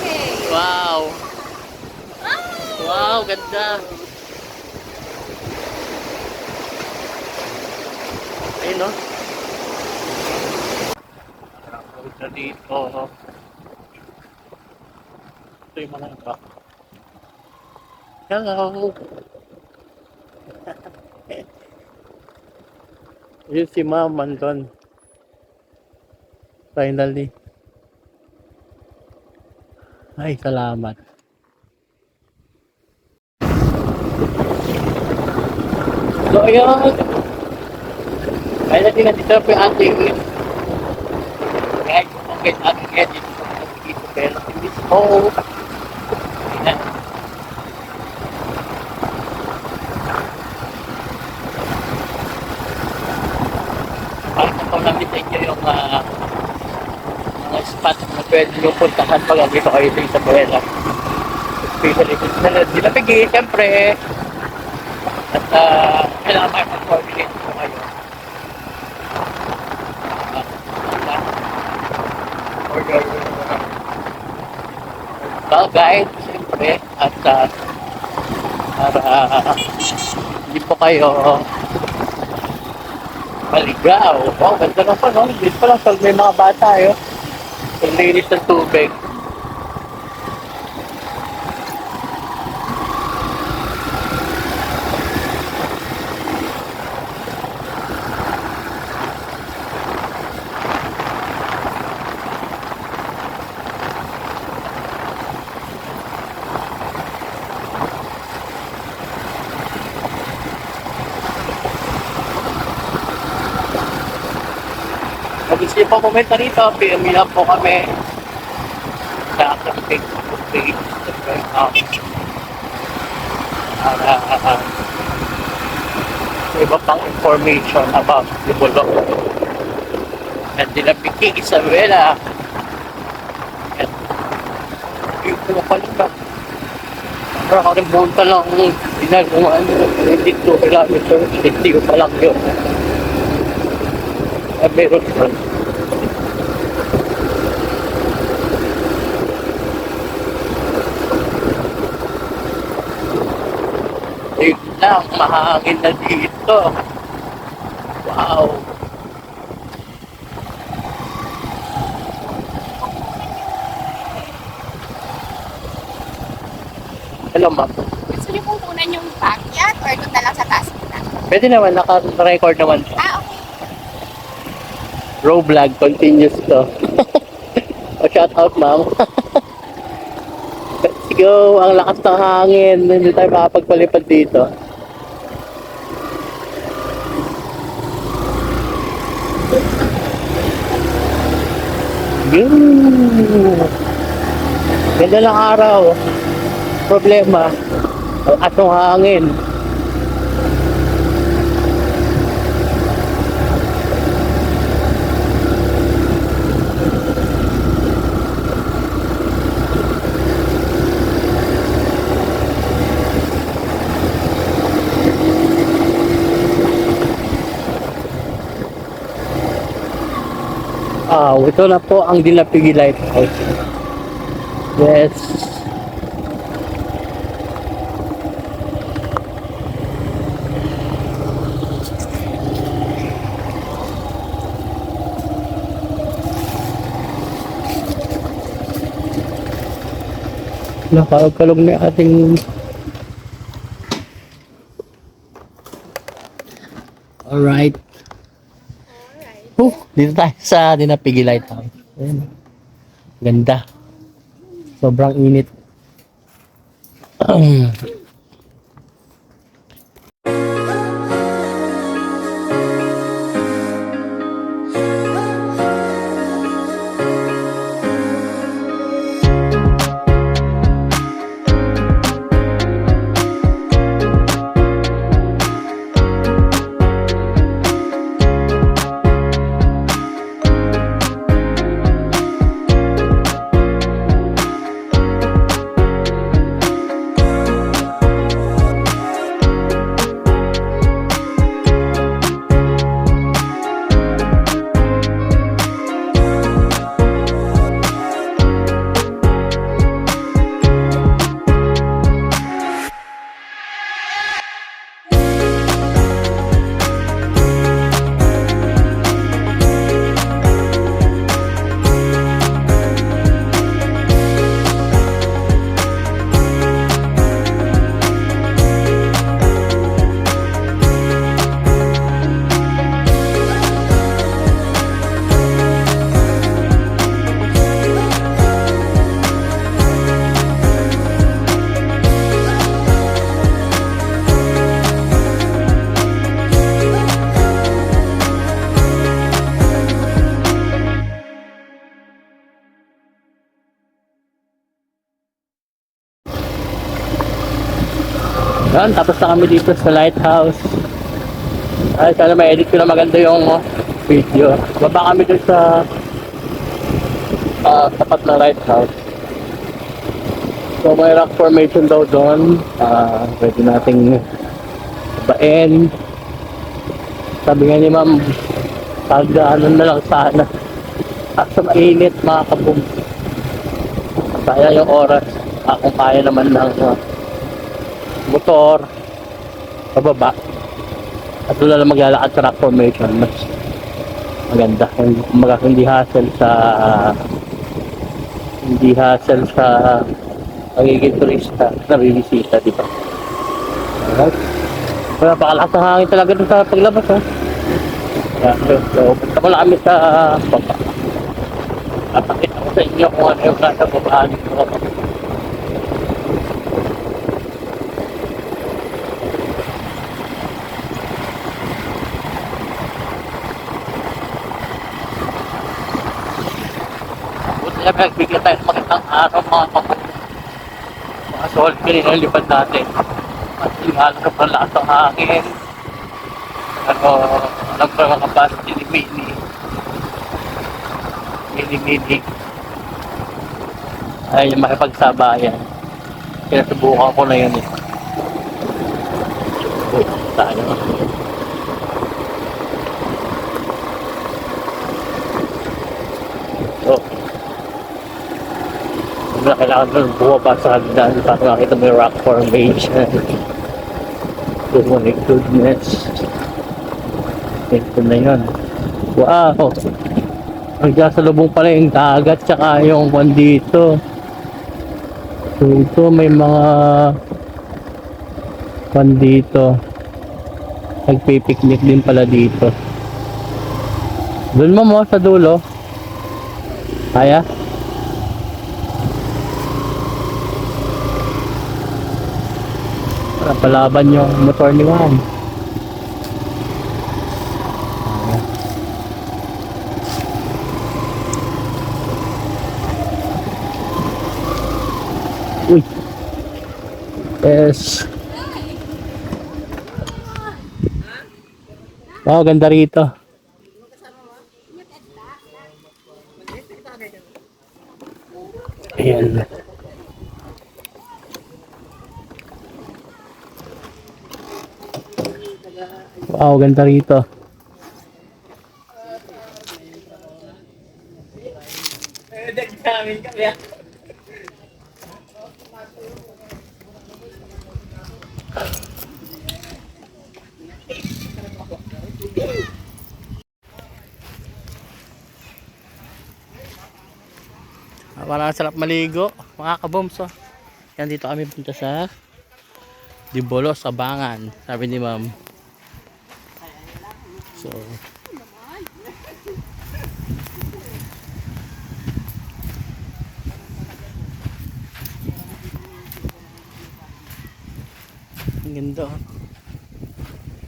cake. Wow. Wow, ganda. Ayun, no? Punta dito. Ito yung mga iba. Hello. Yun si ma'am andun. Finally. Ay, salamat. So, ayun. Kaya natin nandito po yung ating kahit okay ating edit dito pero hindi so Ayan. Pakita ko namin sa inyo yung ah, mga spot na pwede nyo puntahan pag dito kayo sa Isabela. Especially kung sila pigi, siyempre. At uh, kailangan kayo mag-coordinate ko kayo. Ah, for your uh, guide, siyempre. At uh, para uh, hindi po kayo maligaw. Oh, ganda na pa, no? Dito pa lang, may mga bata, yun. Ang linis ng tubig. Kung gusto niyo po kumenta rito, PM me lang po kami sa aking Facebook page. Um, para uh, sa iba pang information about Libulok. At Dilapiki, Isabela. At yung mga palibak. Para ako rin punta lang ginagawa nyo. Hindi 2 kilometers. Hindi ko pa yun. Meron Tignan, mahangin na dito. Wow. Hello, ma'am. Gusto niyo pong kunan yung backyard or doon na lang sa taas na? Pwede naman, naka-record naman. Ah, okay. Row vlog continues to. o shout out, ma'am. Let's go. Ang lakas ng hangin. Hindi tayo makapagpalipad dito. Yun. Ganda ng araw. Problema. Atong hangin. Ah, ito na po ang Dilapigi Lighthouse. Yes. Nakalog-kalog na ating Alright. Oh, dito tayo sa Dinapigi Lighthouse. Ayan. Ganda. Sobrang init. Yan, tapos na kami dito sa lighthouse. Ay, sana may edit ko na maganda yung oh, video. Baba kami dun sa ah, tapat na lighthouse. So may rock formation daw doon. Ah, pwede nating bain. Sabi nga ni ma'am, pag ano na lang sana. Kaso mainit mga kabum. Kaya yung oras. Ah, kung kaya naman ng ah, motor, pababa. At doon na lang maglalakad sa rock formation. Mas maganda. Kumaga, hindi hassle sa hindi hassle sa pagiging turista na bibisita, di ba? Alright. Kaya napakalakas ng hangin talaga sa paglabas, ha? Kaya, so, so, punta ko lang kami sa baba. Napakita ko sa inyo kung ano yung nasa babaan ko. Na nagbigyan tayo ng magandang araw mga kapatid. Mga solid ka rin ang lipad natin. At tingala ka pala lakas ng hangin. Ano, alam ko mga bus ni Mini. Mini Mini. Ay, makipagsabayan. Kaya subukan ko na yun eh. Uy, tayo. Na kailangan mo bumaba sa hagdan para makita mo yung rock formation. Oh my goodness. Ito na yun. Wow! Hanggang sa lubong pala yung dagat tsaka yung one dito. So may mga one dito. Nagpipiknik din pala dito. Doon mo mo sa dulo. Kaya? Para palaban yung motor ni Juan. Uy. Yes. Wow, ganda rito. Ayan. Wow, ganda rito. Ah, Parang sarap maligo, mga kaboms. Oh. Yan dito kami punta sa Dibolos, Abangan, sabi ni ma'am. So, ang ganda. oh.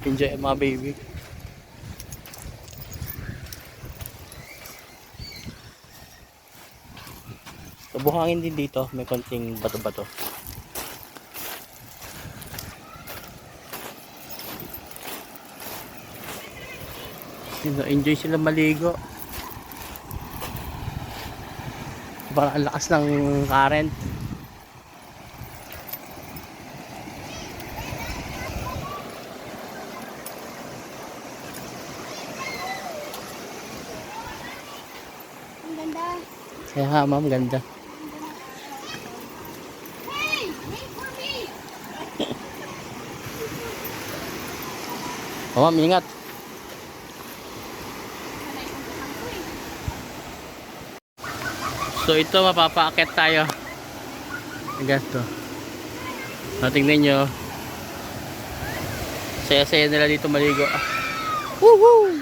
Enjoy mga baby. So, buhangin din dito. May konting bato-bato. Sino, enjoy sila maligo. Parang ang lakas ng current. Ang ganda. Kaya nga ma'am, ganda. Hey! Wait for me! O ma'am, ingat. So ito, mapapaakit tayo. Hanggang to. So, tingnan nyo. Saya-saya nila dito maligo. Woohoo!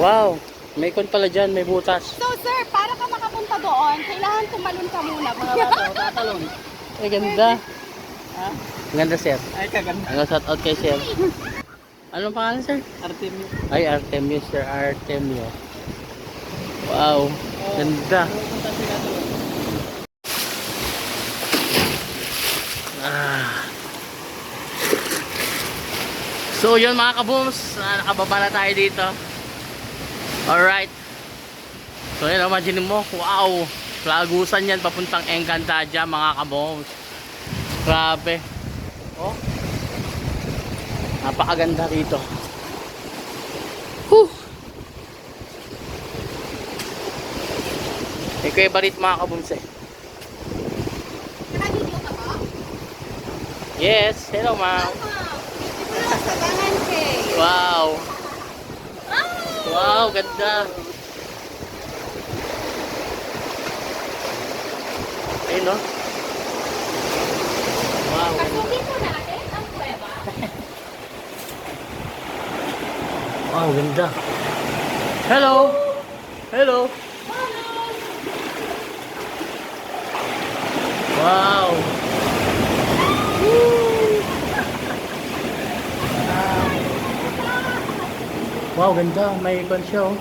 Wow! May kon pala dyan, may butas. So doon, kailangan tumalon ka muna. Mga bato, tatalon. Ay, ganda. Ang ganda, sir. ay kaganda. Ang shout out kay sir. Anong pangalan, sir? Artemio. Ay, Artemio, sir. Artemio. Wow. Ganda. Sila doon. Ah. So yun mga kabooms, ah, nakababa na tayo dito. Alright. So yun, imagine mo, wow, lagusan yan papuntang Encantadia mga kabooms. Grabe. Oh. Napakaganda rito. Whew. Ikaw yung barit mga kabooms eh. Naka-video ka ba? Yes, hello ma'am. Wow. Wow, ganda. Ayun no? Wow. Wow, ganda. Hello. Hello. Wow. Wow, ganda. May ikon siya oh.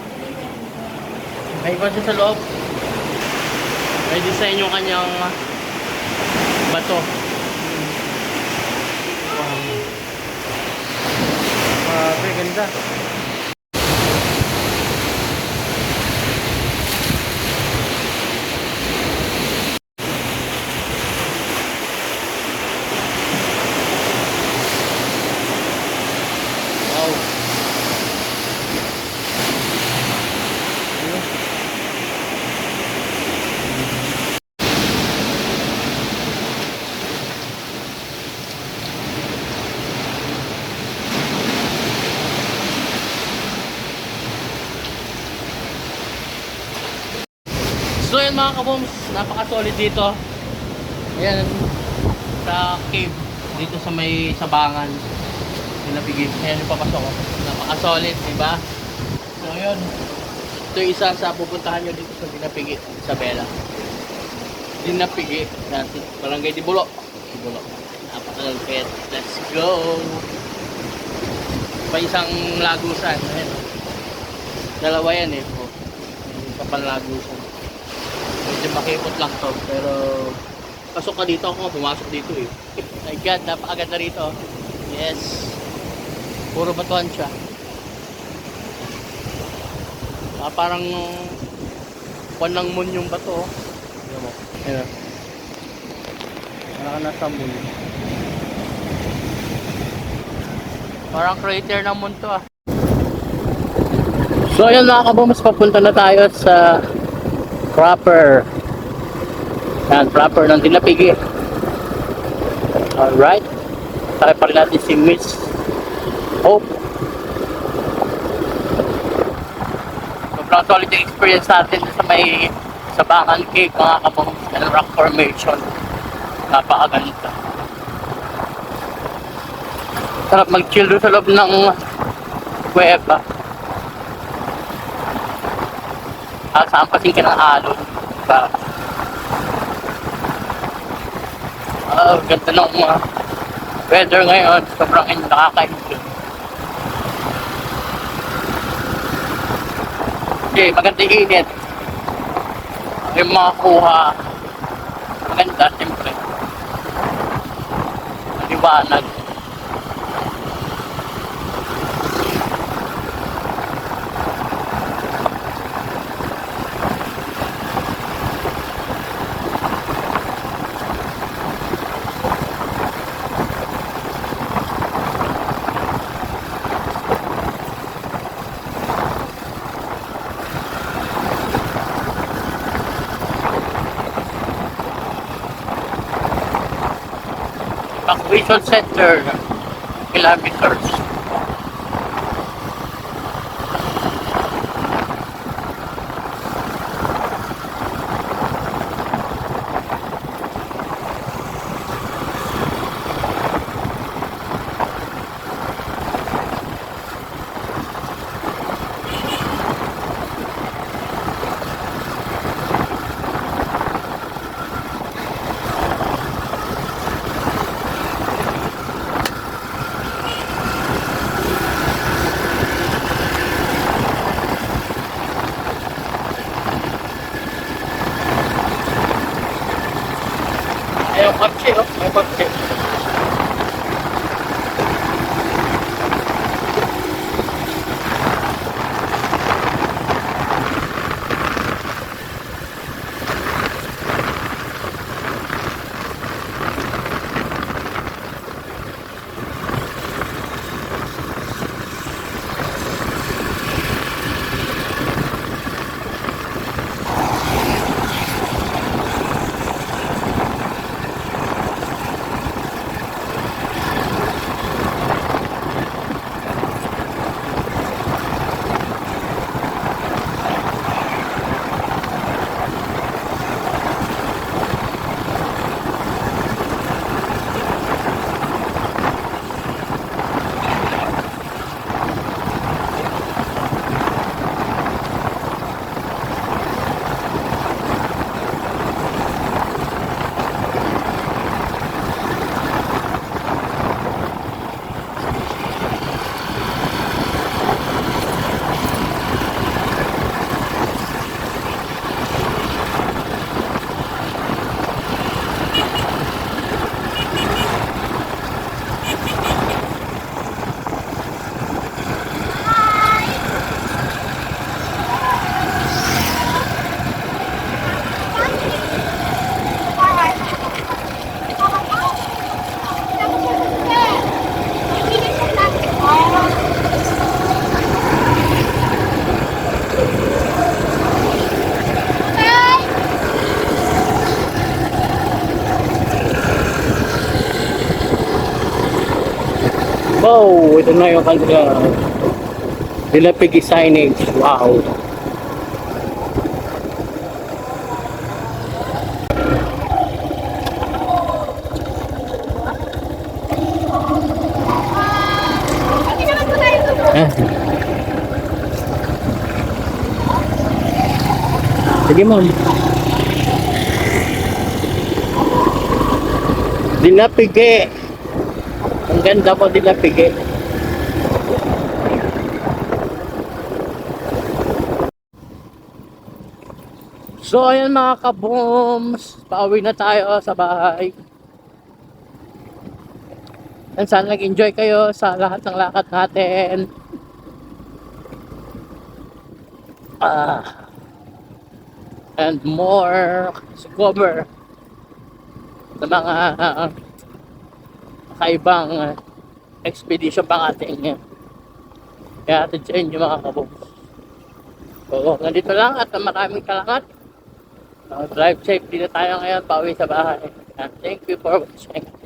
May ikon siya sa loob. May design yung kanyang bato. Wow. Grabe, ganda. Wow. Yun mga kaboms, napaka-solid dito. Ayan, sa cave, dito sa may sabangan. Pinapigil. Ayan yung papasok ko. Napaka-solid, di ba? So yun. Ito yung isa sa pupuntahan nyo dito sa Dinapigi, sa Bella. Dinapigi, dati. Barangay Dibulo. Dibulo. Napaka-lupit. Let's go! Pa isang lagusan. Ayan. Dalawa yan eh. Oh. Lagusan. Medyo makipot lang to. Pero pasok ka dito ako, pumasok dito eh. My God, napakaganda rito. Yes. Puro batuan siya. Ah, parang kwan ng moon yung bato. Tignan mo. Ayan. Parang nasa moon. Parang crater ng moon to ah. So ayun mga kabumas, papunta na tayo sa proper. Yan, proper ng dinapigi alright. Tayo pa rin natin si Miss Hope. Sobrang solid yung experience natin sa may sa Bakan Cave mga kabong and rock formation. Napakaganda. Sarap mag chill sa loob ng kuweba Ah, sampasin ka ng alon. Diba? Ah, ganda ng mga weather ngayon. Sobrang nakaka-enjoy. Okay, maganda init. Yung mga kuha. Maganda, siyempre. Maliwanag. Visual Center, kilometer ito na yung kanila. Dilapigi signage. Wow. Eh. Sige ma'am. Dilapigi. Ang ganda po dilapigi. So ayan mga kabooms, pauwi na tayo sa bahay. And sana nag-enjoy kayo sa lahat ng lakad natin. Ah, and more discover sa mga uh, kakaibang uh, expedition pang ating kaya atin sa inyo mga kabooms. So, nandito lang at maraming salamat. Drive safety na tayo ngayon, pauwi sa bahay. And thank you for watching.